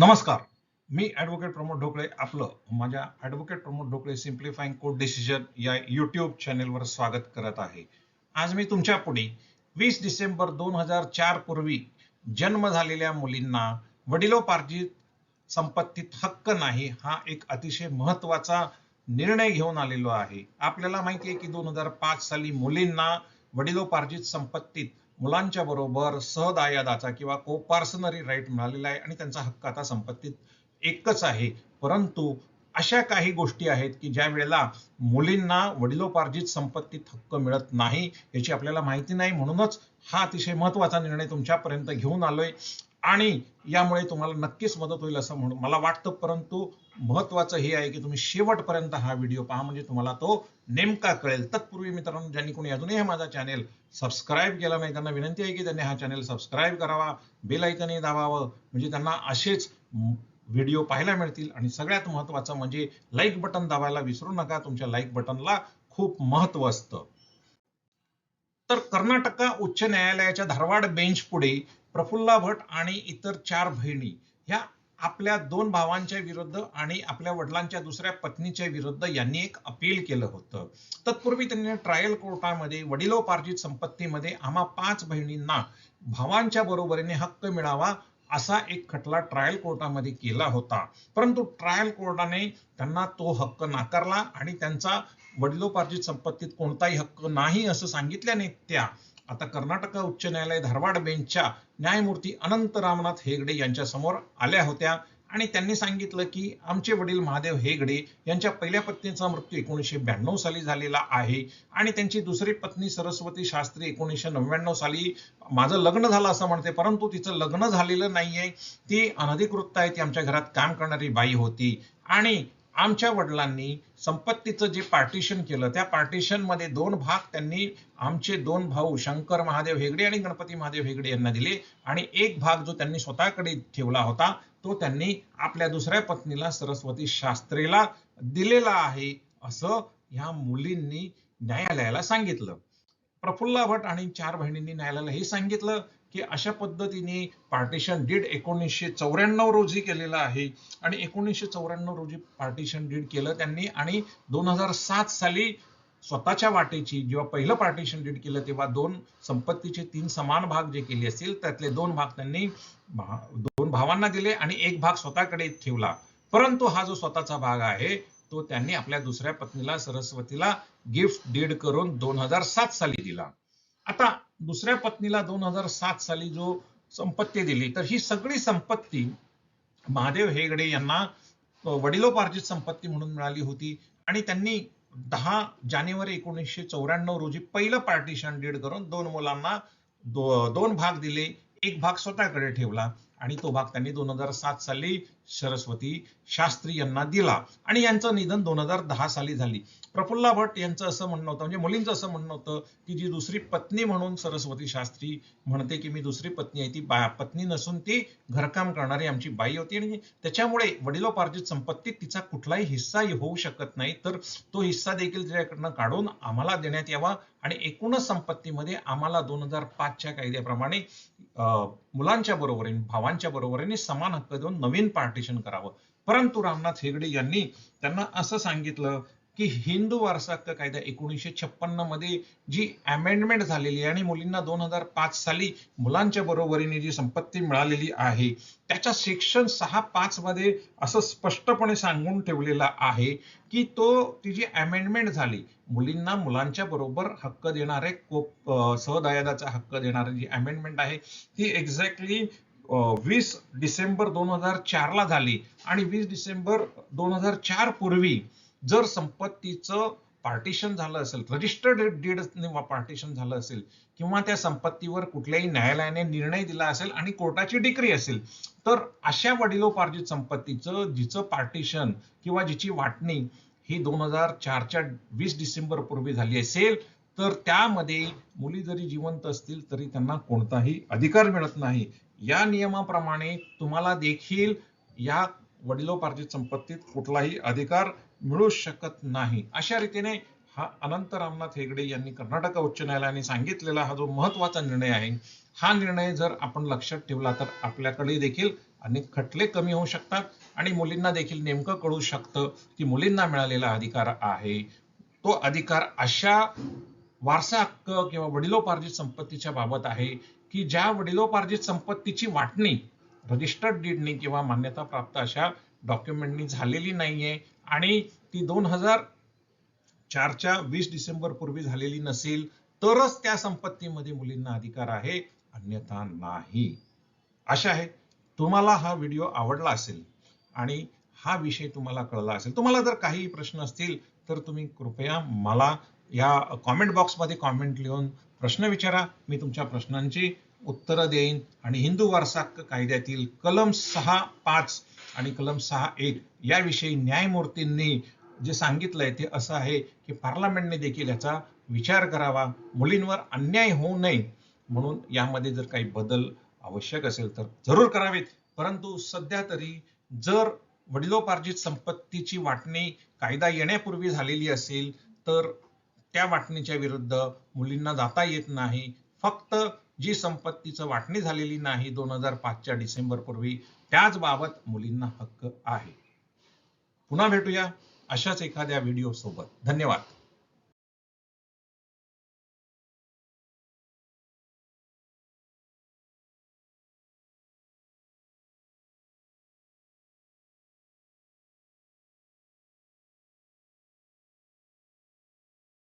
नमस्कार. मी ऍडव्होकेट प्रमोद ढोकळे आपलं माझ्या advocate Pramod Dhokale simplifying court decision या यूट्यूब चॅनेलवर स्वागत करत आहे. आज मी तुमच्यापुढे वीस डिसेंबर दोन हजार चार पूर्वी जन्म झालेल्या मुलींना वडिलोपार्जित संपत्तीत हक्क नाही हा एक अतिशय महत्त्वाचा निर्णय घेऊन आलेलो आहे. आपल्याला माहिती आहे की दोन हजार पाच साली मुलींना वडिलोपार्जित संपत्तीत मुलांच्या बरोबर सहदायादाचा किंवा को पार्सनरी राईट मिळालेला आहे आणि त्यांचा हक्क आता संपत्तीत एकच आहे. परंतु अशा काही गोष्टी आहेत की ज्या वेळेला मुलींना वडिलोपार्जित संपत्तीत हक्क मिळत नाही याची आपल्याला माहिती नाही. म्हणूनच हा अतिशय महत्त्वाचा निर्णय तुमच्यापर्यंत घेऊन आलोय. आणि यामुळे तुम्हाला नक्कीच मदत होईल असं म्हणून मला वाटतं परंतु महत्वाचं हे आहे की तुम्ही शेवटपर्यंत हा व्हिडिओ पहा म्हणजे तुम्हाला तो नेमका कळेल. तत्पूर्वी मित्रांनो ज्यांनी कोणी अजूनही हा माझा चॅनेल सबस्क्राईब केला नाही त्यांना विनंती आहे की त्यांनी हा चॅनेल सबस्क्राईब करावा बेल ऐकनही दाबावं म्हणजे त्यांना असेच व्हिडिओ पाहायला मिळतील. आणि सगळ्यात महत्वाचं म्हणजे लाईक बटन दाबायला विसरू नका तुमच्या लाईक बटनला खूप महत्त्व असतं. तर कर्नाटका उच्च न्यायालयाच्या धारवाड बेंच पुढे प्रफुल्ला भट आणि इतर चार बहिणी ह्या आपल्या दोन भावांच्या विरुद्ध आणि आपल्या वडिलांच्या दुसऱ्या पत्नीच्या विरुद्ध यांनी एक अपील केलं होतं. तत्पूर्वी त्यांनी ट्रायल कोर्टामध्ये वडिलोपार्जित संपत्तीमध्ये आम्हा पाच बहिणींना भावांच्या बरोबरीने हक्क मिळावा असा एक खटला ट्रायल कोर्टामध्ये केला होता. परंतु ट्रायल कोर्टाने त्यांना तो हक्क नाकारला आणि त्यांचा वडिलोपार्जित संपत्तीत कोणताही हक्क नाही असं सांगितल्याने त्या आता कर्नाटक उच्च न्यायालय धारवाड बेंचच्या न्यायमूर्ती अनंत रामनाथ हेगडे यांच्या समोर आल्या होत्या आणि त्यांनी सांगितलं की आमचे वडील महादेव हेगडे यांच्या पहिल्या पत्नीचा मृत्यू एकोणीसशे ब्याण्णव साली झालेला आहे आणि त्यांची दुसरी पत्नी सरस्वती शास्त्री एकोणीसशे नव्याण्णव साली माझं लग्न झालं असं म्हणते परंतु तिचं लग्न झालेलं नाहीये. ती अनधिकृत आहे ती आमच्या घरात काम करणारी बाई होती. आणि आमच्या वडिलांनी संपत्तीचं जे पार्टिशन केलं त्या पार्टिशनमध्ये दोन भाग त्यांनी आमचे दोन भाऊ शंकर महादेव हेगडे आणि गणपती महादेव हेगडे यांना दिले. आणि एक भाग जो त्यांनी स्वतःकडे ठेवला होता तो त्यांनी आपल्या दुसऱ्या पत्नीला सरस्वती शास्त्रीला दिलेला आहे असं ह्या मुलींनी न्यायालयाला सांगितलं. प्रफुल्ला भट आणि चार बहिणींनी न्यायालयाला हे सांगितलं. की अशा पद्धतीने पार्टिशन डीड एकोणीसशे चौऱ्याण्णव रोजी केलेलं आहे. आणि एकोणीसशे चौऱ्याण्णव रोजी पार्टिशन डीड केलं त्यांनी आणि दोन हजार सात साली स्वतःच्या वाटेची जेव्हा पहिलं पार्टिशन डीड केलं तेव्हा दोन संपत्तीचे तीन समान भाग जे केले असतील त्यातले दोन भाग त्यांनी दोन भावांना दिले आणि एक भाग स्वतःकडे ठेवला. परंतु हा जो स्वतःचा भाग आहे तो त्यांनी आपल्या दुसऱ्या पत्नीला सरस्वतीला गिफ्ट डीड करून दोन हजार सात साली दिला. आता दुसऱ्या पत्नीला दोन हजार सात साली जो संपत्ती दिली तर ही सगळी संपत्ती महादेव हेगडे यांना वडिलोपार्जित संपत्ती म्हणून मिळाली होती. आणि त्यांनी दहा जानेवारी एकोणीसशे चौऱ्याण्णव रोजी पहिलं पार्टिशन डीड करून दोन मुलांना दो, दोन भाग दिले. एक भाग स्वतःकडे ठेवला आणि तो भाग त्यांनी दोन हजार सात साली सरस्वती शास्त्री यांना दिला. आणि यांचं निधन दोन हजार दहा साली झाली. प्रफुल्ला भट यांचं असं म्हणणं होतं म्हणजे मुलींचं असं म्हणणं होतं की जी दुसरी पत्नी म्हणून सरस्वती शास्त्री म्हणते की मी दुसरी पत्नी आहे ती पत्नी नसून ती घरकाम करणारी आमची बाई होती. आणि त्याच्यामुळे वडिलोपार्जित संपत्तीत तिचा कुठलाही हिस्सा होऊ शकत नाही. तर तो हिस्सा देखील तिच्याकडनं काढून आम्हाला देण्यात यावा. आणि एकूणच संपत्तीमध्ये आम्हाला दोन हजार पाचच्या कायद्याप्रमाणे मुलांच्या बरोबरीने भावांच्या बरोबरीने समान हक्क देऊन नवीन पार्टी पार्टिशन करावं. परंतु रामनाथ हेगडे यांनी त्यांना असं सांगितलं की हिंदू वारसा हक्क कायदा एकोणीसशे छप्पन्नमध्ये जी अमेंडमेंट झालेली आहे आणि मुलींना दोन हजार पाच साली मुलांच्या बरोबरीने जी संपत्ती मिळालेली आहे त्याच्या सेक्शन सहा पाच मध्ये असं स्पष्टपणे सांगून ठेवलेला आहे की तो ती जी अमेंडमेंट झाली मुलींना मुलांच्या बरोबर हक्क देणारे कोप सहदायादाचा हक्क देणारी जी अमेंडमेंट आहे ती एक्झॅक्टली वीस डिसेंबर दोन हजार चार ला झाली. आणि वीस डिसेंबर दोन हजार चार पूर्वी जर संपत्तीचं पार्टिशन झालं असेल रजिस्टर्ड डीड पार्टिशन झालं असेल किंवा त्या संपत्तीवर कुठल्याही न्यायालयाने निर्णय दिला असेल आणि कोर्टाची डिक्री असेल तर अशा वडिलोपार्जित संपत्तीचं जिचं पार्टिशन किंवा जिची वाटणी ही दोन हजार चारच्या वीस डिसेंबर पूर्वी झाली असेल तर त्यामध्ये मुली जरी जिवंत असतील तरी त्यांना कोणताही अधिकार मिळत नाही. या नियमाप्रमाणे तुम्हाला देखील या वडिलोपार्जित संपत्तीत कुठलाही अधिकार मिळू शकत नाही. अशा रीतीने हा अनंत रामनाथ हेगडे यांनी कर्नाटक उच्च न्यायालयाने सांगितलेला हा जो महत्त्वाचा निर्णय आहे हा निर्णय जर आपण लक्षात ठेवला तर आपल्याकडे देखील अनेक खटले कमी होऊ शकतात आणि मुलींना देखील नेमकं कळू शकतं की मुलींना मिळालेला अधिकार आहे. तो अधिकार अशा वारसा हक्क किंवा वडिलोपार्जित संपत्तीच्या बाबत आहे की ज्या वडिलोपार्जित संपत्तीची वाटणी रजिस्टर्ड डीडनी किंवा मान्यता प्राप्त अशा डॉक्युमेंटनी झालेली नाहीये आणि ती दोन हजार चारच्या वीस डिसेंबर पूर्वी झालेली नसेल तरच त्या संपत्तीमध्ये मुलींना अधिकार आहे अन्यथा नाही. अशा आहे तुम्हाला हा व्हिडिओ आवडला असेल आणि हा विषय तुम्हाला कळला असेल तुम्हाला जर काही प्रश्न असतील तर तुम्ही कृपया मला या कॉमेंट बॉक्समध्ये कॉमेंट लिहून प्रश्न विचारा. मी तुमच्या प्रश्नांची उत्तरं देईन. आणि हिंदू वारसा कायद्यातील कलम सहा पाच आणि कलम सहा एक याविषयी न्यायमूर्तींनी जे सांगितलंय ते असं आहे की पार्लमेंटने देखील याचा विचार करावा. मुलींवर अन्याय होऊ नये. म्हणून यामध्ये जर काही बदल आवश्यक असेल तर जरूर करावेत. परंतु सध्या तरी जर वडिलोपार्जित संपत्तीची वाटणी कायदा येण्यापूर्वी झालेली असेल तर त्या वाटणीच्या विरुद्ध मुलींना जाता येत नाही. फक्त जी संपत्तीचं वाटणी झालेली नाही दोन हजार पाचच्या डिसेंबर पूर्वी त्याच बाबत मुलींना हक्क आहे. पुन्हा भेटूया अशाच एखाद्या व्हिडिओ सोबत. धन्यवाद.